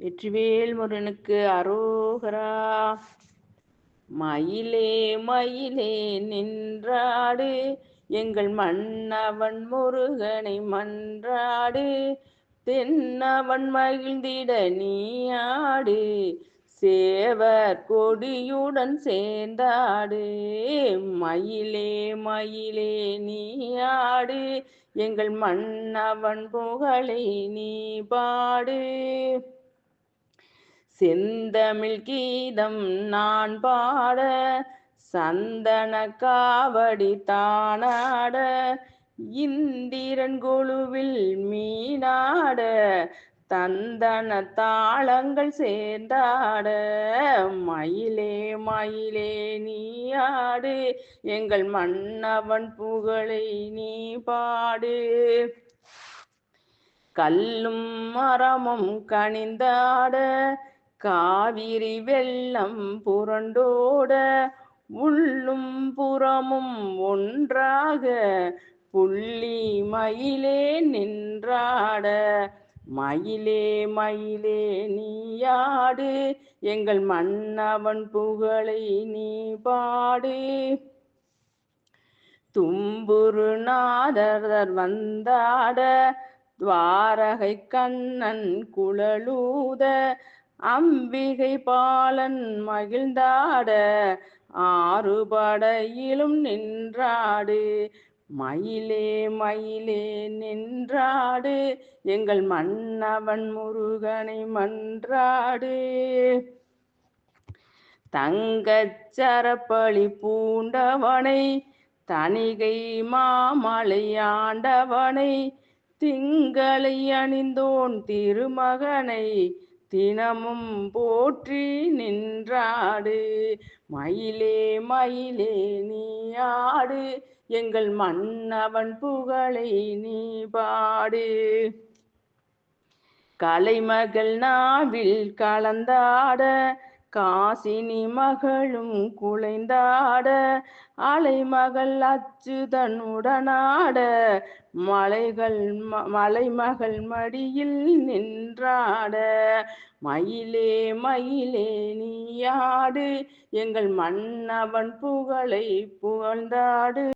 வெற்றிவேல் முருகனுக்கு அரோகரா. மயிலே மயிலே நின்றாடு. எங்கள் மன்னவன் முருகனை மன்றாடு. தென்னவன் மகிழ்ந்திட நீயாடு. சேவர் கொடியுடன் சேர்ந்தாடு. மயிலே மயிலே நீயாடு. எங்கள் மன்னவன் புகழை நீ பாடு. செந்தமிழ் கீதம் நான் பாட சந்தன காவடி தானாட இந்திரன் குழுவில் மீனாட தந்தன தாளங்கள் சேர்ந்தாட. மயிலே மயிலே நீ ஆடு எங்கள் மன்னவன் புகழை நீ பாடு. கல்லும் மரமும் கனிந்தாட காவிரி வெள்ளம் புரண்டோட உள்ளும் புறமும் ஒன்றாக புள்ளி மயிலே நின்றாட. மயிலே மயிலே நீயாடு எங்கள் மன்னவன் புகழை நீ பாடு. தும்புரு நாதர் வந்தாட துவாரகை கண்ணன் குழலூத அம்பிகை பாலன் மகிழ்ந்தாட ஆறுபடையிலும் நின்றாடு. மயிலே மயிலே நின்றாடு எங்கள் மன்னவன் முருகனை மன்றாடு. தங்கச்சரப்பழி பூண்டவனை தணிகை மாமலையாண்டவனை திங்களை அணிந்தோன் திருமகனை தினமும் போற்றி நின்றாடு. மயிலே மயிலே நீ ஆடு எங்கள் மன்னவன் புகழை நீ பாடு. கலைமகள் நாவில் கலந்தாட காசினி மகளும் குலைந்தாட அலைமகள் அச்சுதனுடனாட மலைகள் மலைமகள் மடியில் நின்றாட. மயிலே மயிலே நீயாடு எங்கள் மன்னவன் புகழை புகழ்ந்தாடு.